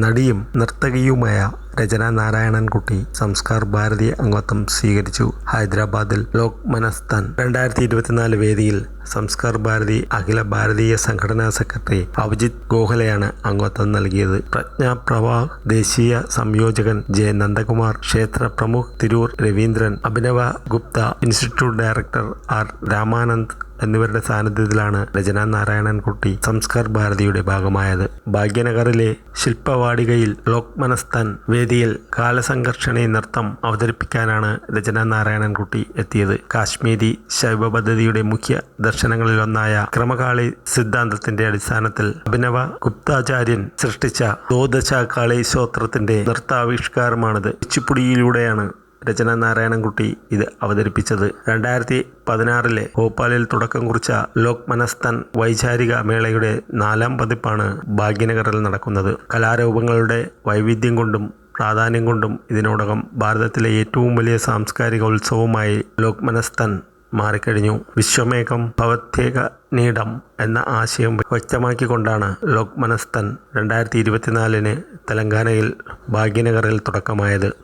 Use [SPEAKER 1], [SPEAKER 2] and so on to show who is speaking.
[SPEAKER 1] നടിയും നർത്തകിയുമായ രചന നാരായണൻകുട്ടി സംസ്കാർ ഭാരതി അംഗത്വം സ്വീകരിച്ചു. ഹൈദരാബാദിൽ ലോക് മനസ്താൻ രണ്ടായിരത്തി ഇരുപത്തിനാല് വേദിയിൽ സംസ്കാർ ഭാരതി അഖില ഭാരതീയ സംഘടനാ സെക്രട്ടറി അഭിജിത് ഗോഖലെയാണ് അംഗത്വം നൽകിയത്. പ്രജ്ഞാപ്രവാ ദേശീയ സംയോജകൻ ജെ നന്ദകുമാർ ക്ഷേത്ര പ്രമുഖ് Tirur Raveendran Abhinava Gupta institute director R Ramanand എന്നിവരുടെ സാന്നിധ്യത്തിലാണ് രചന നാരായണൻകുട്ടി സംസ്കാർ ഭാരതിയുടെ ഭാഗമായത്. ഭാഗ്യനഗറിലെ ശില്പവാടികയിൽ ലോക്മനസ്താൻ വേദിയിൽ കാലസംഘർഷണി നൃത്തം അവതരിപ്പിക്കാനാണ് രചന നാരായണൻകുട്ടി എത്തിയത്. കാശ്മീരി ശൈവ പദ്ധതിയുടെ മുഖ്യ ദർശനങ്ങളിലൊന്നായ ക്രമകാളി സിദ്ധാന്തത്തിന്റെ അടിസ്ഥാനത്തിൽ അഭിനവ ഗുപ്താചാര്യൻ സൃഷ്ടിച്ച ദ്വാദശാകാളി സ്തോത്രത്തിന്റെ നൃത്താവിഷ്കാരമാണിത്. ഉച്ചിപ്പുടിയിലൂടെയാണ് രചന നാരായണൻകുട്ടി ഇത് അവതരിപ്പിച്ചത്. രണ്ടായിരത്തി പതിനാറിലെ ഭോപ്പാലിൽ തുടക്കം കുറിച്ച ലോക് മനസ്തൻ വൈചാരിക മേളയുടെ നാലാം പതിപ്പാണ് ഭാഗ്യനഗറിൽ നടക്കുന്നത്. കലാരൂപങ്ങളുടെ വൈവിധ്യം കൊണ്ടും പ്രാധാന്യം കൊണ്ടും ഇതിനോടകം ഭാരതത്തിലെ ഏറ്റവും വലിയ സാംസ്കാരിക ഉത്സവമായി ലോക് മനസ്തൻ മാറിക്കഴിഞ്ഞു. വിശ്വമേകം ഭവത്യേക നീടം എന്ന ആശയം വ്യക്തമാക്കിക്കൊണ്ടാണ് ലോക് മനസ്തൻ രണ്ടായിരത്തി ഇരുപത്തിനാലിന് തെലങ്കാനയിൽ ഭാഗ്യനഗറിൽ തുടക്കമായത്.